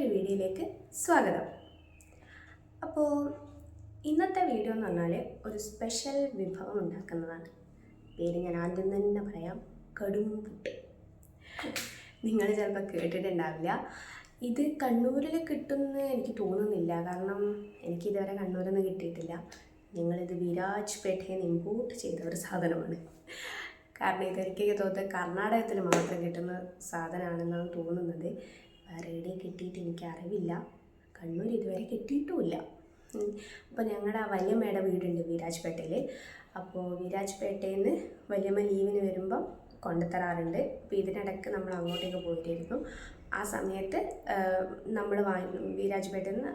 പുതിയൊരു വീഡിയോയിലേക്ക് സ്വാഗതം. അപ്പോൾ ഇന്നത്തെ വീഡിയോ എന്ന് പറഞ്ഞാൽ ഒരു സ്പെഷ്യൽ വിഭവം ഉണ്ടാക്കുന്നതാണ്. പേര് ഞാൻ ആദ്യം തന്നെ പറയാം കടും പുട്ട്. നിങ്ങൾ ചിലപ്പോൾ കേട്ടിട്ടുണ്ടാവില്ല. ഇത് കണ്ണൂരിൽ കിട്ടുമെന്ന് എനിക്ക് തോന്നുന്നില്ല. കാരണം എനിക്കിതുവരെ കണ്ണൂരിൽ നിന്ന് കിട്ടിയിട്ടില്ല. ഞങ്ങളിത് വിരാജ്പേട്ടയിൽ നിന്ന് ഇമ്പോർട്ട് ചെയ്ത ഒരു സാധനമാണ്. കാരണം ഇതെനിക്ക് തോന്നുന്നത് കർണാടകത്തിൽ മാത്രം കിട്ടുന്ന സാധനമാണെന്നാണ് തോന്നുന്നത്. വേറെ എവിടെയും കിട്ടിയിട്ട് എനിക്ക് അറിവില്ല കണ്ണൂർ ഇതുവരെ കിട്ടിയിട്ടുമില്ല. അപ്പോൾ ഞങ്ങളുടെ ആ വല്യമ്മയുടെ വീടുണ്ട് വീരാജ്പേട്ടയിൽ അപ്പോൾ വീരാജ്പേട്ടയിൽ നിന്ന് വല്യമ്മ ലീവിന് വരുമ്പം കൊണ്ടുത്തരാറുണ്ട് അപ്പോൾ ഇതിനിടയ്ക്ക് നമ്മൾ അങ്ങോട്ടേക്ക് പോയിട്ടിരുന്നു ആ സമയത്ത് നമ്മൾ വാങ്ങി വീരാജ്പേട്ടയിൽ നിന്ന്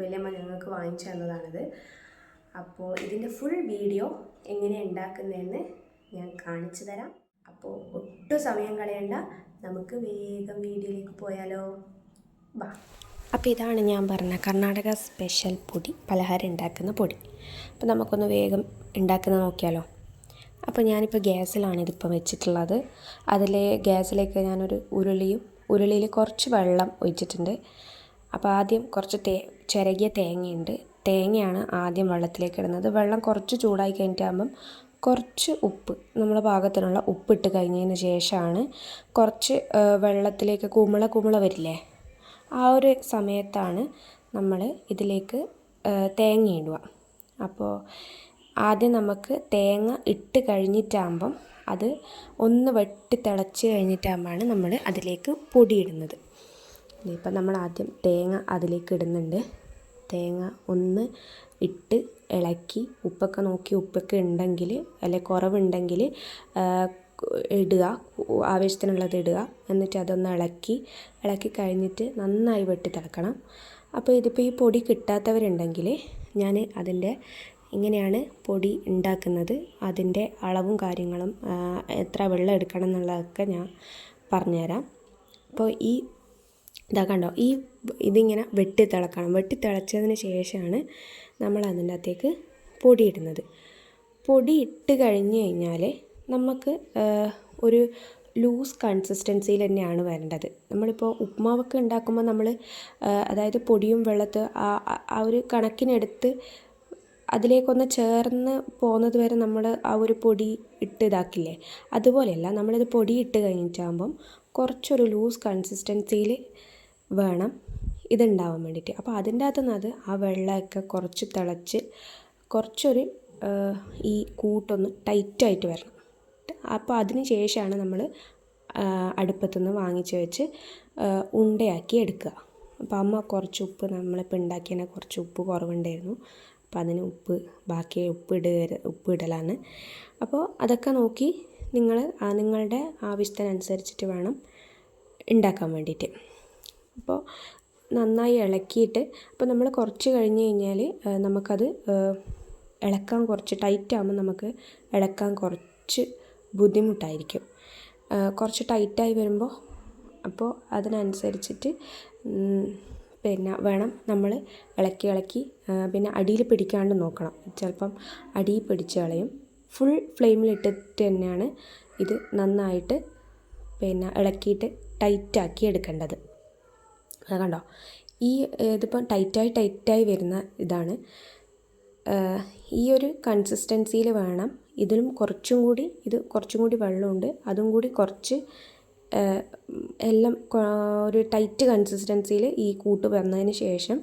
വല്യമ്മ ഞങ്ങൾക്ക് വാങ്ങിച്ചു തന്നതാണിത്. അപ്പോൾ ഇതിന്റെ ഫുൾ വീഡിയോ എങ്ങനെ ഉണ്ടാക്കുന്നതെന്ന് ഞാൻ കാണിച്ചു തരാം. അപ്പോൾ ഒട്ടും സമയം കളയണ്ട. നമുക്ക് വേഗം വീഡിയോയിലേക്ക് പോയാലോ? വാ. അപ്പോൾ ഇതാണ് ഞാൻ പറഞ്ഞ കർണാടക സ്പെഷ്യൽ പൊടി പലഹാരം ഉണ്ടാക്കുന്ന പൊടി. അപ്പോൾ നമുക്കൊന്ന് വേഗം ഉണ്ടാക്കുന്ന നോക്കിയാലോ? അപ്പോൾ ഞാനിപ്പോൾ ഗ്യാസിലാണ് ഇതിപ്പോൾ വെച്ചിട്ടുള്ളത്. അതിലെ ഗ്യാസിലേക്ക് ഞാനൊരു ഉരുളിയും ഉരുളിയിൽ കുറച്ച് വെള്ളം ഒഴിച്ചിട്ടുണ്ട്. അപ്പോൾ ആദ്യം കുറച്ച് തേ ചിരകിയ തേങ്ങയുണ്ട്. തേങ്ങയാണ് ആദ്യം വെള്ളത്തിലേക്ക് ഇടുന്നത്. വെള്ളം കുറച്ച് ചൂടായി കഴിഞ്ഞിട്ടാകുമ്പം കുറച്ച് ഉപ്പ് നമ്മുടെ പാകത്തിനുള്ള ഉപ്പിട്ട് കഴിഞ്ഞതിന് ശേഷമാണ് കുറച്ച് വെള്ളത്തിലേക്ക് കുമിള കുമിള വരില്ലേ? ആ ഒരു സമയത്താണ് നമ്മൾ ഇതിലേക്ക് തേങ്ങ ഇടുക. അപ്പോൾ ആദ്യം നമുക്ക് തേങ്ങ ഇട്ട് കഴിഞ്ഞിട്ടാകുമ്പം അത് ഒന്ന് വെട്ടി തിളച്ച് കഴിഞ്ഞിട്ടാകുമ്പോഴാണ് നമ്മൾ അതിലേക്ക് പൊടിയിടുന്നത്. ഇപ്പം നമ്മൾ ആദ്യം തേങ്ങ അതിലേക്ക് ഇടുന്നുണ്ട്. തേങ്ങ ഒന്ന് ഇട്ട് ഇളക്കി ഉപ്പൊക്കെ നോക്കി ഉപ്പൊക്കെ ഉണ്ടെങ്കിൽ അല്ലെ കുറവുണ്ടെങ്കിൽ ഇടുക ആവശ്യത്തിനുള്ളത് ഇടുക. എന്നിട്ട് അതൊന്ന് ഇളക്കി ഇളക്കി കഴിഞ്ഞിട്ട് നന്നായി വെട്ടി തിളക്കണം. അപ്പോൾ ഇതിപ്പോൾ ഈ പൊടി കിട്ടാത്തവരുണ്ടെങ്കിൽ ഞാൻ അതിന്റെ ഇങ്ങനെയാണ് പൊടി ഉണ്ടാക്കുന്നത്. അതിന്റെ അളവും കാര്യങ്ങളും എത്ര വെള്ളം എടുക്കണം എന്നുള്ളതൊക്കെ ഞാൻ പറഞ്ഞുതരാം. അപ്പോൾ ഈ ഇതാ കണ്ടോ ഈ ഇതിങ്ങനെ വെട്ടി തിളക്കണം. വെട്ടി തിളച്ചതിന് ശേഷമാണ് നമ്മൾ അതിന്റെ അകത്തേക്ക് പൊടിയിടുന്നത്. പൊടി ഇട്ട് കഴിഞ്ഞ് കഴിഞ്ഞാൽ നമുക്ക് ഒരു ലൂസ് കൺസിസ്റ്റൻസിയിൽ തന്നെയാണ് വരേണ്ടത്. നമ്മളിപ്പോൾ ഉപ്മാവൊക്കെ ഉണ്ടാക്കുമ്പോൾ നമ്മൾ അതായത് പൊടിയും വെള്ളത്ത് ആ ഒരു കണക്കിനെടുത്ത് അതിലേക്കൊന്ന് ചേർന്ന് പോകുന്നത് വരെ നമ്മൾ ആ ഒരു പൊടി ഇട്ട് ഇതാക്കില്ലേ? അതുപോലെയല്ല നമ്മളിത് പൊടി ഇട്ട് കഴിഞ്ഞിട്ടാകുമ്പം കുറച്ചൊരു ലൂസ് കൺസിസ്റ്റൻസിയിൽ വേണം ഇതുണ്ടാവാൻ വേണ്ടിയിട്ട്. അപ്പോൾ അതിന്റെ അകത്തു നിന്ന് അത് ആ വെള്ളമൊക്കെ കുറച്ച് തിളച്ച് കുറച്ചൊരു ഈ കൂട്ടൊന്ന് ടൈറ്റായിട്ട് വരണം. അപ്പോൾ അതിന് ശേഷമാണ് നമ്മൾ അടുപ്പത്തുനിന്ന് വാങ്ങിച്ച് വെച്ച് ഉണ്ടയാക്കി എടുക്കുക. അപ്പോൾ അമ്മ കുറച്ച് ഉപ്പ് നമ്മളിപ്പോൾ ഉണ്ടാക്കിയതിനെ കുറച്ച് ഉപ്പ് കുറവുണ്ടായിരുന്നു. അപ്പോൾ അതിന് ഉപ്പ് ബാക്കി ഉപ്പ് ഇടുക ഉപ്പ് ഇടലാണ്. അപ്പോൾ അതൊക്കെ നോക്കി നിങ്ങൾ നിങ്ങളുടെ ആവശ്യത്തിനനുസരിച്ചിട്ട് വേണം ഉണ്ടാക്കാൻ വേണ്ടിയിട്ട്. അപ്പോൾ നന്നായി ഇളക്കിയിട്ട് അപ്പോൾ നമ്മൾ കുറച്ച് കഴിഞ്ഞ് കഴിഞ്ഞാൽ നമുക്കത് ഇളക്കാൻ കുറച്ച് ടൈറ്റ് ആകുമ്പോൾ നമുക്ക് ഇളക്കാൻ കുറച്ച് ബുദ്ധിമുട്ടായിരിക്കും. കുറച്ച് ടൈറ്റായി വരുമ്പോൾ അപ്പോൾ അതിനനുസരിച്ചിട്ട് പിന്നെ വേണം നമ്മൾ ഇളക്കി ഇളക്കി പിന്നെ അടിയിൽ പിടിക്കാണ്ട് നോക്കണം. ചിലപ്പം അടിയിൽ പിടിച്ച് കളയും. ഫുൾ ഫ്ലെയിമിലിട്ടിട്ട് തന്നെയാണ് ഇത് നന്നായിട്ട് പിന്നെ ഇളക്കിയിട്ട് ടൈറ്റാക്കി എടുക്കേണ്ടത്. കണ്ടോ? ഈ ഇതിപ്പം ടൈറ്റായി ടൈറ്റായി വരുന്ന ഇതാണ്. ഈ ഒരു കൺസിസ്റ്റൻസിയിൽ വേണം ഇതിലും കുറച്ചും കൂടി ഇത് കുറച്ചും കൂടി വെള്ളമുണ്ട്. അതും കൂടി കുറച്ച് എല്ലാം ഒരു ടൈറ്റ് കൺസിസ്റ്റൻസിയിൽ ഈ കൂട്ട് വന്നതിന് ശേഷം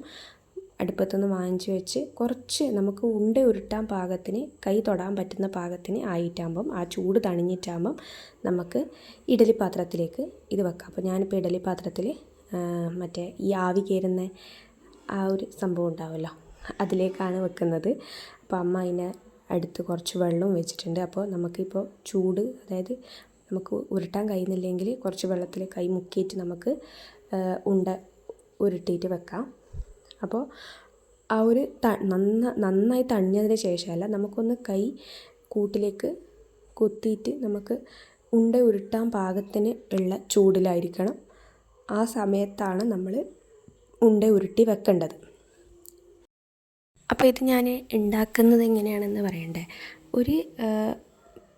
അടുപ്പത്തുനിന്ന് വാങ്ങിച്ച് വെച്ച് കുറച്ച് നമുക്ക് ഉണ്ട ഉരുട്ടാൻ പാകത്തിന് കൈ തൊടാൻ പറ്റുന്ന പാകത്തിന് ആയിട്ടാകുമ്പം ആ ചൂട് തണിഞ്ഞിട്ടാകുമ്പം നമുക്ക് ഇഡലി പാത്രത്തിലേക്ക് ഇത് വെക്കാം. അപ്പോൾ ഞാനിപ്പോൾ ഇഡലി പാത്രത്തിൽ മറ്റേ ഈ ആവി കയറുന്ന ആ ഒരു സംഭവം ഉണ്ടാവുമല്ലോ. അതിലേക്കാണ് വെക്കുന്നത്. അപ്പോൾ അമ്മ അതിന് അടുത്ത് കുറച്ച് വെള്ളവും വെച്ചിട്ടുണ്ട്. അപ്പോൾ നമുക്കിപ്പോൾ ചൂട് അതായത് നമുക്ക് ഉരുട്ടാൻ കഴിയുന്നില്ലെങ്കിൽ കുറച്ച് വെള്ളത്തിൽ കൈ മുക്കിയിട്ട് നമുക്ക് ഉണ്ട ഉരുട്ടിയിട്ട് വെക്കാം. അപ്പോൾ ആ ഒരു ത നന്ന നന്നായി തണിഞ്ഞതിന് ശേഷമല്ല നമുക്കൊന്ന് കൈ കൂട്ടിലേക്ക് കൊത്തിയിട്ട് നമുക്ക് ഉണ്ട ഉരുട്ടാൻ പാകത്തിന് ഉള്ള ചൂടിലായിരിക്കണം. ആ സമയത്താണ് നമ്മൾ ഉണ്ട ഉരുട്ടി വെക്കേണ്ടത്. അപ്പോൾ ഇത് ഞാൻ ഉണ്ടാക്കുന്നത് എങ്ങനെയാണെന്ന് പറയണ്ടേ? ഒരു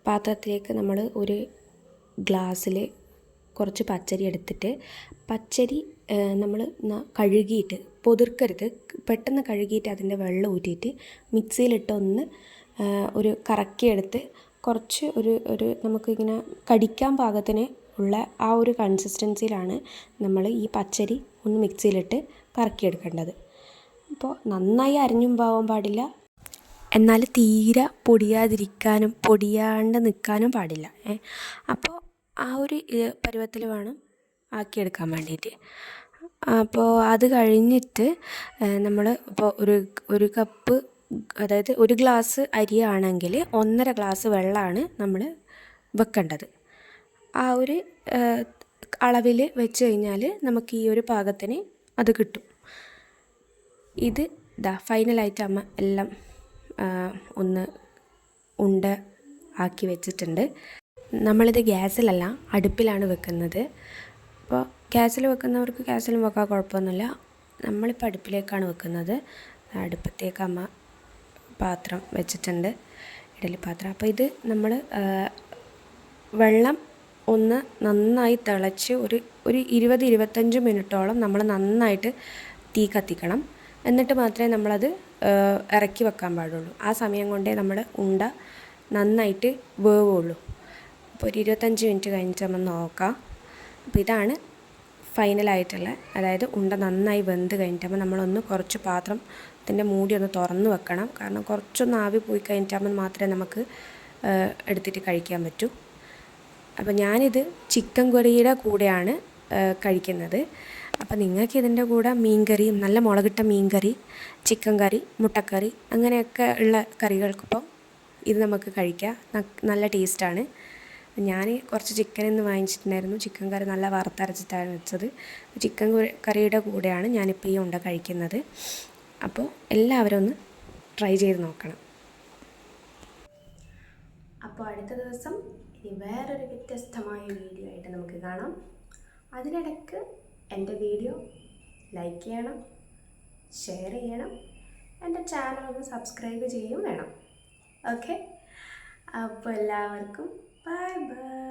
പാത്രത്തിലേക്ക് നമ്മൾ ഒരു ഗ്ലാസ്സിൽ കുറച്ച് പച്ചരി എടുത്തിട്ട് പച്ചരി നമ്മൾ കഴുകിയിട്ട് പൊതിർക്കരുത്. പെട്ടെന്ന് കഴുകിയിട്ട് അതിന്റെ വെള്ളം ഊറ്റിയിട്ട് മിക്സിയിലിട്ട് ഒന്ന് ഒരു കറക്കിയെടുത്ത് കുറച്ച് ഒരു ഒരു നമുക്കിങ്ങനെ കടിക്കാൻ പാകത്തിന് ഉള്ള ആ ഒരു കൺസിസ്റ്റൻസിയിലാണ് നമ്മൾ ഈ പച്ചരി ഒന്ന് മിക്സിയിലിട്ട് കറക്കിയെടുക്കേണ്ടത്. അപ്പോൾ നന്നായി അരിഞ്ഞും പോകാൻ പാടില്ല. എന്നാൽ തീരെ പൊടിയാതിരിക്കാനും പൊടിയാണ്ട് നിൽക്കാനും പാടില്ല. അപ്പോൾ ആ ഒരു പരുവത്തിൽ വേണം ആക്കിയെടുക്കാൻ വേണ്ടിയിട്ട്. അപ്പോൾ അത് കഴിഞ്ഞിട്ട് നമ്മൾ ഇപ്പോൾ ഒരു ഒരു കപ്പ് അതായത് ഒരു ഗ്ലാസ് അരിയാണെങ്കിൽ ഒന്നര ഗ്ലാസ് വെള്ളമാണ് നമ്മൾ വെക്കേണ്ടത്. ആ ഒരു അളവിൽ വെച്ച് കഴിഞ്ഞാൽ നമുക്ക് ഈ ഒരു പാകത്തിന് അത് കിട്ടും. ഇത് ഇതാ ഫൈനലായിട്ട് അമ്മ എല്ലാം ഒന്ന് ഉണ്ട ആക്കി വെച്ചിട്ടുണ്ട്. നമ്മളിത് ഗ്യാസിലല്ല അടുപ്പിലാണ് വെക്കുന്നത്. അപ്പോൾ ഗ്യാസിൽ വെക്കുന്നവർക്ക് ഗ്യാസിലും വെക്കാൻ കുഴപ്പമൊന്നുമില്ല. നമ്മളിപ്പോൾ അടുപ്പിലേക്കാണ് വെക്കുന്നത്. അടുപ്പത്തേക്ക് അമ്മ പാത്രം വെച്ചിട്ടുണ്ട് ഇഡലി പാത്രം. അപ്പോൾ ഇത് നമ്മൾ വെള്ളം ഒന്ന് നന്നായി തിളച്ച് ഒരു ഒരു ഇരുപത് ഇരുപത്തഞ്ച് മിനിറ്റോളം നമ്മൾ നന്നായിട്ട് തീ കത്തിക്കണം. എന്നിട്ട് മാത്രമേ നമ്മളത് ഇറക്കി വെക്കാൻ പാടുള്ളൂ. ആ സമയം കൊണ്ടേ നമ്മൾ ഉണ്ട നന്നായിട്ട് വേവുള്ളൂ. അപ്പോൾ ഒരു ഇരുപത്തഞ്ച് മിനിറ്റ് കഴിഞ്ഞിട്ട് നമ്മൾ നോക്കാം. അപ്പോൾ ഇതാണ് ഫൈനലായിട്ടുള്ള അതായത് ഉണ്ട നന്നായി വെന്ത് കഴിഞ്ഞിട്ടാകുമ്പോൾ നമ്മളൊന്ന് കുറച്ച് പാത്രത്തിന്റെ മൂടി ഒന്ന് തുറന്ന് വെക്കണം. കാരണം കുറച്ചൊന്ന് ആവി പോയി കഴിഞ്ഞിട്ടാകുമ്പോൾ മാത്രമേ നമുക്ക് എടുത്തിട്ട് കഴിക്കാൻ പറ്റൂ. അപ്പോൾ ഞാനിത് ചിക്കൻ കറിയുടെ കൂടെയാണ് കഴിക്കുന്നത്. അപ്പോൾ നിങ്ങൾക്ക് ഇതിന്റെ കൂടെ മീൻ കറിയും നല്ല മുളകിട്ട മീൻ കറി ചിക്കൻ കറി മുട്ടക്കറി അങ്ങനെയൊക്കെ ഉള്ള കറികൾക്കൊപ്പം ഇത് നമുക്ക് കഴിക്കാം. നല്ല ടേസ്റ്റാണ്. ഞാൻ കുറച്ച് ചിക്കൻ ഇന്ന് വാങ്ങിച്ചിട്ടുണ്ടായിരുന്നു. ചിക്കൻ കറി നല്ല വറുത്തരച്ചിട്ടാണ് വെച്ചത്. ചിക്കൻ കറിയുടെ കൂടെയാണ് ഞാനിപ്പോൾ ഈ ഉണ്ട കഴിക്കുന്നത്. അപ്പോൾ എല്ലാവരും ഒന്ന് ട്രൈ ചെയ്ത് നോക്കണം. അപ്പോൾ അടുത്ത ദിവസം ഇനി വേറൊരു വ്യത്യസ്തമായ വീഡിയോ ആയിട്ട് നമുക്ക് കാണാം. അതിനിടയ്ക്ക് എന്റെ വീഡിയോ ലൈക്ക് ചെയ്യണം ഷെയർ ചെയ്യണം എന്റെ ചാനൽ ഒന്ന് സബ്സ്ക്രൈബ് ചെയ്യുകയും വേണം. ഓക്കെ അപ്പോൾ എല്ലാവർക്കും ബൈ ബൈ